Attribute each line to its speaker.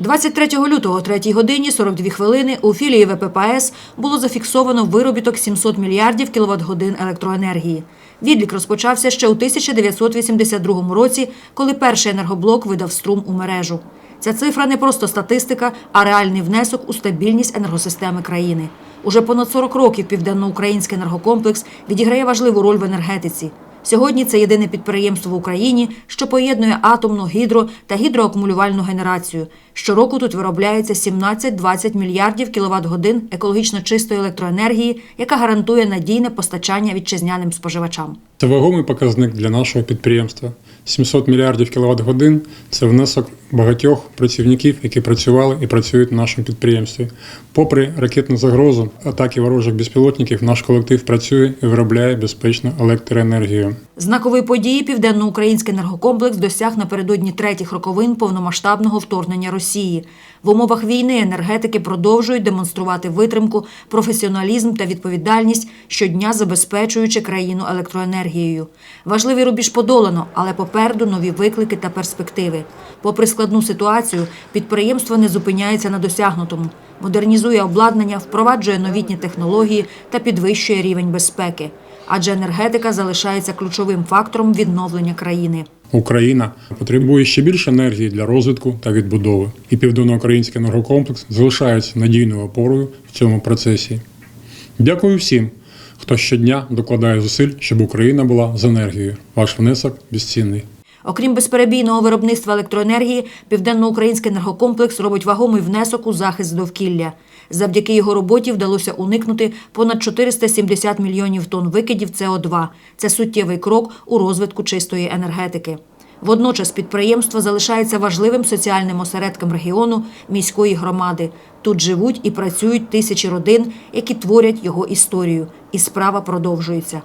Speaker 1: 23 лютого о 3 годині 42 хвилини у філії ВППС було зафіксовано виробіток 700 мільярдів кіловат-годин електроенергії. Відлік розпочався ще у 1982 році, коли перший енергоблок видав струм у мережу. Ця цифра не просто статистика, а реальний внесок у стабільність енергосистеми країни. Уже понад 40 років південноукраїнський енергокомплекс відіграє важливу роль в енергетиці. Сьогодні це єдине підприємство в Україні, що поєднує атомну, гідро та гідроакумулювальну генерацію. Щороку тут виробляється 17-20 мільярдів кіловат-годин екологічно чистої електроенергії, яка гарантує надійне постачання вітчизняним споживачам.
Speaker 2: Це вагомий показник для нашого підприємства. 700 мільярдів кіловат годин це внесок багатьох працівників, які працювали і працюють на нашому підприємстві. Попри ракетну загрозу, атаки ворожих безпілотників, наш колектив працює і виробляє безпечну електроенергію.
Speaker 1: Знакової події південноукраїнський енергокомплекс досяг напередодні третіх роковин повномасштабного вторгнення Росії. В умовах війни енергетики продовжують демонструвати витримку, професіоналізм та відповідальність, щодня забезпечуючи країну електроенергією. Важливий рубіж подолано, але попереду нові виклики та перспективи. Попри складну ситуацію, підприємство не зупиняється на досягнутому, модернізує обладнання, впроваджує новітні технології та підвищує рівень безпеки. Адже енергетика залишається ключовим фактором відновлення країни.
Speaker 2: Україна потребує ще більше енергії для розвитку та відбудови. І південноукраїнський енергокомплекс залишається надійною опорою в цьому процесі. Дякую всім, хто щодня докладає зусиль, щоб Україна була з енергією. Ваш внесок безцінний.
Speaker 1: Окрім безперебійного виробництва електроенергії, південноукраїнський енергокомплекс робить вагомий внесок у захист довкілля. Завдяки його роботі вдалося уникнути понад 470 мільйонів тонн викидів СО2. Це суттєвий крок у розвитку чистої енергетики. Водночас підприємство залишається важливим соціальним осередком регіону міської громади. Тут живуть і працюють тисячі родин, які творять його історію. І справа продовжується.